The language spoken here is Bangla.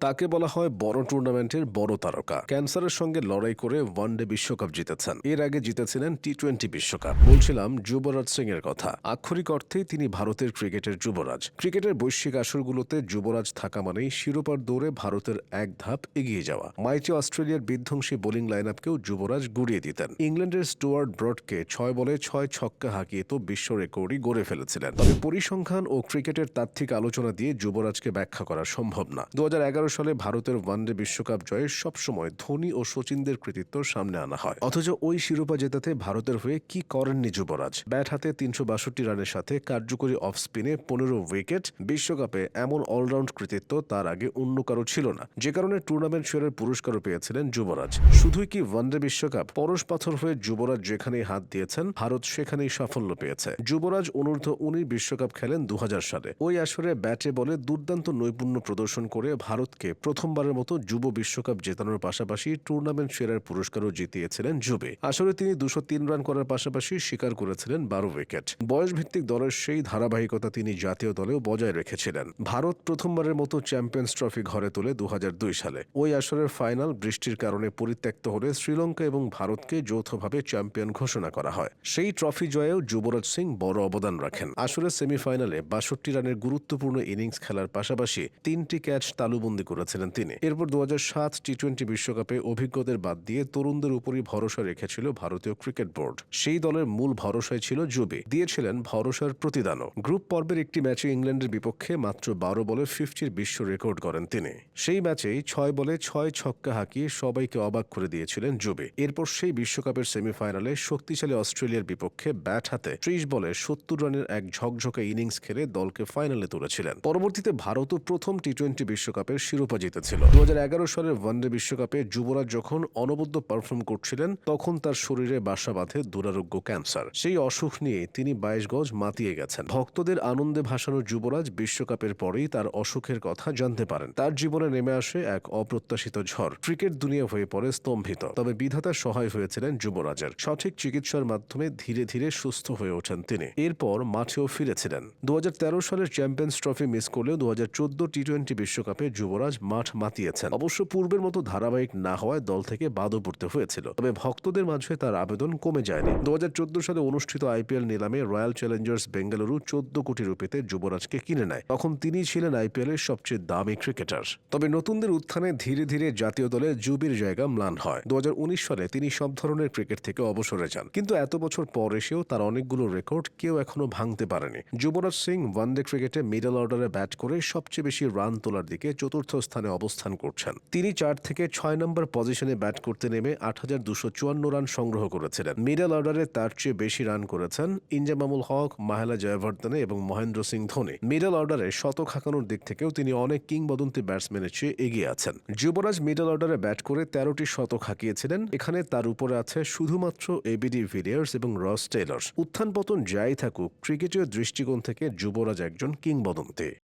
তাকে বলা হয় বড় টুর্নামেন্টের বড় তারকা। ক্যান্সারের সঙ্গে লড়াই করে ওয়ানডে বিশ্বকাপ জিতেছেন। এর আগে জিতেছিলেন টি টোয়েন্টি বিশ্বকাপ। বলছিলাম যুবরাজ সিং এর কথা। আক্ষরিক অর্থেই তিনি ভারতের ক্রিকেটের যুবরাজ। ক্রিকেটের বৈশ্বিক আসরগুলোতে যুবরাজ থাকা মানেই শিরোপার দৌড়ে ভারতের এক ধাপ এগিয়ে যাওয়া। মাইটি অস্ট্রেলিয়ার বিধ্বংসী বোলিং লাইন আপকেও যুবরাজ গুড়িয়ে দিতেন। ইংল্যান্ডের স্টুয়ার্ট ব্রডকে ছয় বলে ছয় ছক্কা হাঁকিয়ে তো বিশ্ব রেকর্ডই গড়ে ফেলেছিলেন। তবে পরিসংখ্যান ও ক্রিকেটের তাত্ত্বিক আলোচনা দিয়ে যুবরাজকে ব্যাখ্যা করা সম্ভব না। দু হাজার এগারো সালে ভারতের ওয়ানডে বিশ্বকাপ জয়ে সবসময় ধোনি ও সচিনদের কৃতিত্ব সামনে আনা হয়। অথচ ওই শিরোপা জেতাতে ভারতের হয়ে কি করেননি যুবরাজ ব্যাট হাতে তিনশো বাষট্টি রানের সাথে কার্যকরী অফ স্পিনে পনেরো উইকেট, বিশ্বকাপে এমন অলরাউন্ড কৃতিত্ব তার আগে অন্য কারও ছিল না। যে কারণে টুর্নামেন্ট শেয়ারের পুরস্কারও পেয়েছিলেন যুবরাজ শুধুই কি ওয়ানডে বিশ্বকাপ পরশ পাথর হয়ে যুবরাজ যেখানেই হাত দিয়েছেন, ভারত সেখানেই সাফল্য পেয়েছে। যুবরাজ অনূর্ধ্ব উনি বিশ্বকাপ খেলেন দু হাজার সালে। ওই আসরে ব্যাটে বলে দুর্দান্ত নৈপুণ্য প্রদর্শন করে ভারতকে প্রথমবারের মতো যুব বিশ্বকাপ জেতানোর পাশাপাশি টুর্নামেন্ট সেরার পুরস্কারও জিতিয়েছিলেন যুবে। আসলে তিনি দুশো রান করার পাশাপাশি স্বীকার করেছিলেন বারো উইকেট বয়সভিত্তিক দলের সেই ধারাবাহিকতা তিনি জাতীয় দলেও বজায় রেখেছিলেন। ভারত প্রথমবারের মতো চ্যাম্পিয়ন্স ট্রফি ঘরে তোলে দু সালে। ওই আসরের ফাইনাল বৃষ্টির কারণে পরিত্যক্ত হলে শ্রীলঙ্কা এবং ভারতকে যৌথভাবে চ্যাম্পিয়ন ঘোষণা করা হয়। সেই ট্রফি জয়েও যুবরাজ সিং বড় অবদান রাখেন। আসলে সেমিফাইনালে বাষট্টি রানের গুরুত্বপূর্ণ ইনিংস খেলার পাশাপাশি তিনটি ক্যাচ তালুবন্দি করেছিলেন তিনি। এরপর দু সাত টি টোয়েন্টি বিশ্বকাপে অভিজ্ঞদের বাদ দিয়ে তরুণদের উপরই ভরসা রেখেছিল ভারতীয় ক্রিকেট বোর্ড। সেই দলের মূল ভরসায় ছিল জুবে। দিয়েছিলেন ভরসার প্রতিদানও। গ্রুপ পর্বের একটি ম্যাচে ইংল্যান্ডের বিপক্ষে মাত্র বারো বলে ফিফটির বিশ্ব রেকর্ড করেন তিনি। সেই ম্যাচেই ছয় বলে ছয় ছক্কা হাঁকিয়ে সবাইকে অবাক করে দিয়েছিলেন জুবে। এরপর সেই বিশ্বকাপের সেমিফাইনালে শক্তিশালী অস্ট্রেলিয়ার বিপক্ষে ব্যাট হাতে ত্রিশ বলে সত্তর রানের এক ঝকঝকে ইনিংস খেলে দলকে ফাইনালে তুলেছিলেন। পরবর্তীতে ভারতও প্রথম টি টোয়েন্টি বিশ্বকাপের শিরোপা জিতেছিল। দুহাজার এগারো সালের ওয়ানডে বিশ্বকাপে যুবরাজ যখন অনবদ্য পারফর্ম করছিলেন, তখন তার শরীরে বাসা বাঁধে দুরারোগ্য ক্যান্সার সেই অসুখ নিয়ে তিনি বাইশ গজ মাতিয়ে গেছেন। ভক্তদের আনন্দে ভাসানো যুবরাজ বিশ্বকাপের পরেই তার অসুখের কথা জানতে পারেন। তার জীবনে নেমে আসে এক অপ্রত্যাশিত ঝড়। ক্রিকেট দুনিয়া হয়ে পড়ে স্তম্ভিত। তবে বিধাতার সহায় হয়েছিলেন যুবরাজের। সঠিক চিকিৎসার মাধ্যমে ধীরে ধীরে সুস্থ হয়ে ওঠেন তিনি। এরপর মাঠেও ফিরেছিলেন। দু হাজার তেরো সালের চ্যাম্পিয়ন্স ট্রফি মিস করলেও দু হাজার টি টোয়েন্টি বিশ্বকাপে যুবরাজ মাঠ মাতিয়েছেন। অবশ্য পূর্বের মতো ধারাবাহিক না হওয়ায় দল থেকে বাদও পড়তে হয়েছিল। তবে ভক্তদের মাঝে তার আবেদন কমে যায়নি। দু সালে অনুষ্ঠিত আইপিএল নিলামে রয়্যাল চ্যালেঞ্জার্স বেঙ্গালুরু চোদ্দ কোটি রুপিতে যুবরাজকে কিনে নেয়। তখন তিনি ছিলেন আইপিএল এর সবচেয়ে দামি ক্রিকেটার। তবে নতুনদের উত্থানে ধীরে ধীরে জাতীয় দলে জুবির জায়গা ম্লান হয়। দু হাজার উনিশ সালে তিনি সব ধরনের ক্রিকেট থেকে অবসরে যান। কিন্তু এত বছর পর এসেও তার অনেকগুলো রেকর্ড কেউ এখনও ভাঙতে পারেনি। যুবরাজ সিং ওয়ানডে ক্রিকেটে মিডল অর্ডারে ব্যাট করে সবচেয়ে বেশি রান তোলার দিকে চতুর্থ স্থানে অবস্থান করছেন। তিনি চার থেকে ছয় নম্বর পজিশনে ব্যাট করতে নেমে আট হাজার দুশো চুয়ান্ন রান সংগ্রহ করেছিলেন। মিডল অর্ডারে তার চেয়ে বেশি রান করেছেন ইনজামামুল হক, মাহেলা জয়বর্ধনে এবং মহেন্দ্র সিং ধোনি। মিডল অর্ডারে শতক হাঁকানোর দিক থেকেও তিনি অনেক কিংবদন্তি ব্যাটসম্যানের চেয়ে এগিয়ে আছেন। যুবরাজ মিডল অর্ডারে ব্যাট করে তেরোটি শতক হাঁকিয়েছিলেন। এখানে তার উপরে আছে শুধুমাত্র এবিডি ভিলিয়ার্স এবং রস টেলর উত্থান পতন যাই থাকুক, ক্রিকেটীয় দৃষ্টিকোণ থেকে যুবরাজ একজন কিংবদন্তি।